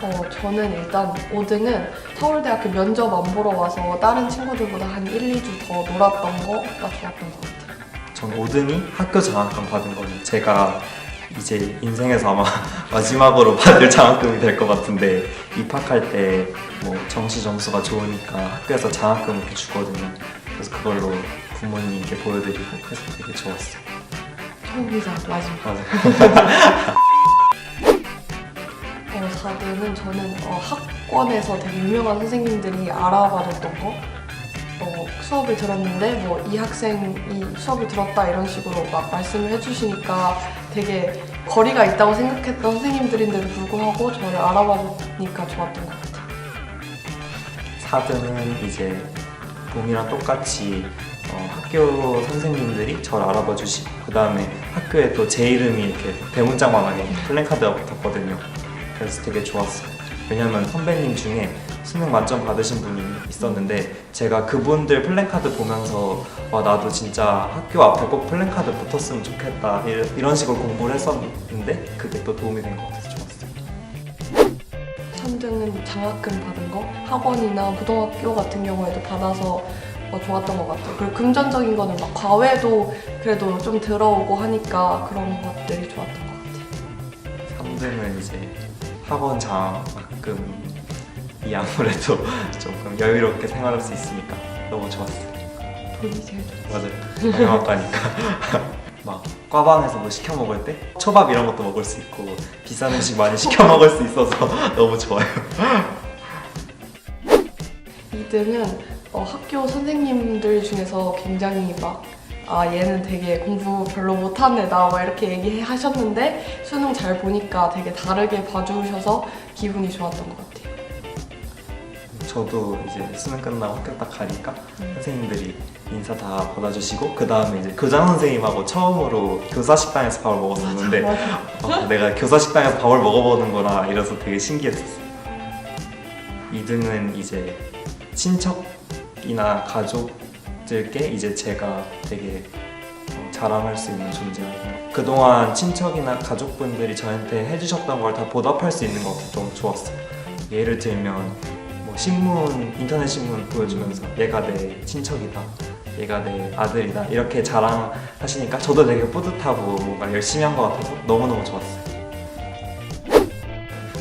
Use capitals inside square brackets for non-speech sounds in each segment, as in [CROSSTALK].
어, 저는 일단 5등은 서울대학교 면접 안 보러 와서 다른 친구들보다 한 1, 2주 더 놀았던 거가 좋았던 것 같아요. 전 5등이 학교 장학금 받은 거예요. 제가 이제 인생에서 아마 [LAUGHS] 마지막으로 받을 장학금이 될 것 같은데 입학할 때 뭐 정시 점수가 좋으니까 학교에서 장학금 이렇게 주거든요. 그래서 그걸로 부모님께 보여드리고 그래서 되게 좋았어요. 처음이자 마지막. [LAUGHS] 어, 4등은 저는 어, 학원에서 되게 유명한 선생님들이 알아봐줬던 거. 어, 수업을 들었는데 뭐 이 학생이 수업을 들었다 이런 식으로 막 말씀을 해주시니까 되게 거리가 있다고 생각했던 선생님들인데도 불구하고 저를 알아봐주니까 좋았던 것 같아요. 4등은 이제 봄이랑 똑같이 어, 학교 선생님들이 저를 알아봐 주시고 그 다음에 학교에 또 제 이름이 이렇게 대문짝만하게 플랜카드가 붙었거든요. 그래서 되게 좋았어요. 왜냐면 선배님 중에 수능 만점 받으신 분이 있었는데 제가 그분들 플랜카드 보면서 와 나도 진짜 학교 앞에 꼭 플랜카드 붙었으면 좋겠다 이런- 이런 식으로 공부를 했었는데 그게 또 도움이 된 것 같아서 좋았어요. 3등은 장학금 받은 거 학원이나 고등학교 같은 경우에도 받아서 어, 좋았던 것 같아요. 그리고 금전적인 거는 막 과외도 그래도 좀 들어오고 하니까 그런 것들이 좋았던 것 같아요. 3등은 이제 학원 장학금이 아무래도 [LAUGHS] 조금 여유롭게 생활할 수 있으니까 너무 좋았어요. 돈이 제일. 맞아요. 경영학과니까. [LAUGHS] 막 과방에서 뭐 시켜 먹을 때 초밥 이런 것도 먹을 수 있고 비싼 음식 많이 시켜 [LAUGHS] 먹을 수 있어서 너무 좋아요. 2등은 어, 학교 선생님들 중에서 굉장히 막 아, 얘는 되게 공부 별로 못하는 애다. 막 이렇게 얘기하셨는데 수능 잘 보니까 되게 다르게 봐주셔서 기분이 좋았던 것 같아요. 저도 이제 수능 끝나고 학교 딱 가니까 음. 선생님들이 인사 다 받아주시고 그 다음에 이제 교장 선생님하고 처음으로 교사 식당에서 밥을 먹었었는데 맞아. [LAUGHS] 어, 내가 교사 식당에서 밥을 먹어보는구나 이래서 되게 신기했었어요. 2등은 이제 친척이나 가족 들께 이제 제가 되게 어, 자랑할 수 있는 존재예요. 그동안 친척이나 가족분들이 저한테 해주셨던 걸 다 보답할 수 있는 것 같아서 너무 좋았어요. 예를 들면 뭐 신문, 인터넷 신문 보여주면서 얘가 내 친척이다. 얘가 내 아들이다. 이렇게 자랑하시니까 저도 되게 뿌듯하고 뭔가 열심히 한 것 같아서 너무너무 좋았어요.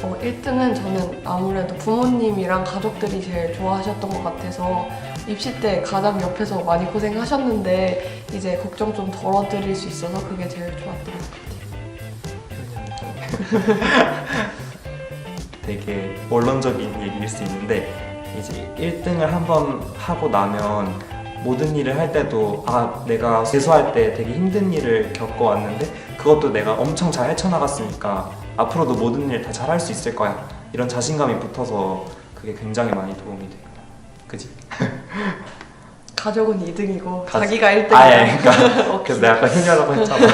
어, 1등은 저는 아무래도 부모님이랑 가족들이 제일 좋아하셨던 것 같아서 입시 때 가장 옆에서 많이 고생하셨는데 이제 걱정 좀 덜어드릴 수 있어서 그게 제일 좋았던 것 같아요. [LAUGHS] 되게 원론적인 얘기일 수 있는데 이제 1등을 한번 하고 나면 모든 일을 할 때도 아 내가 재수할 때 되게 힘든 일을 겪어왔는데 그것도 내가 엄청 잘 헤쳐나갔으니까 앞으로도 모든 일 다 잘할 수 있을 거야. 이런 자신감이 붙어서 그게 굉장히 많이 도움이 돼요. 그지? [LAUGHS] 가족은 2등이고 가- 자기가 1등이다. 아 예, 그러니까 [LAUGHS] 그래서 내가 아까 [LAUGHS] 효녀라고 했잖아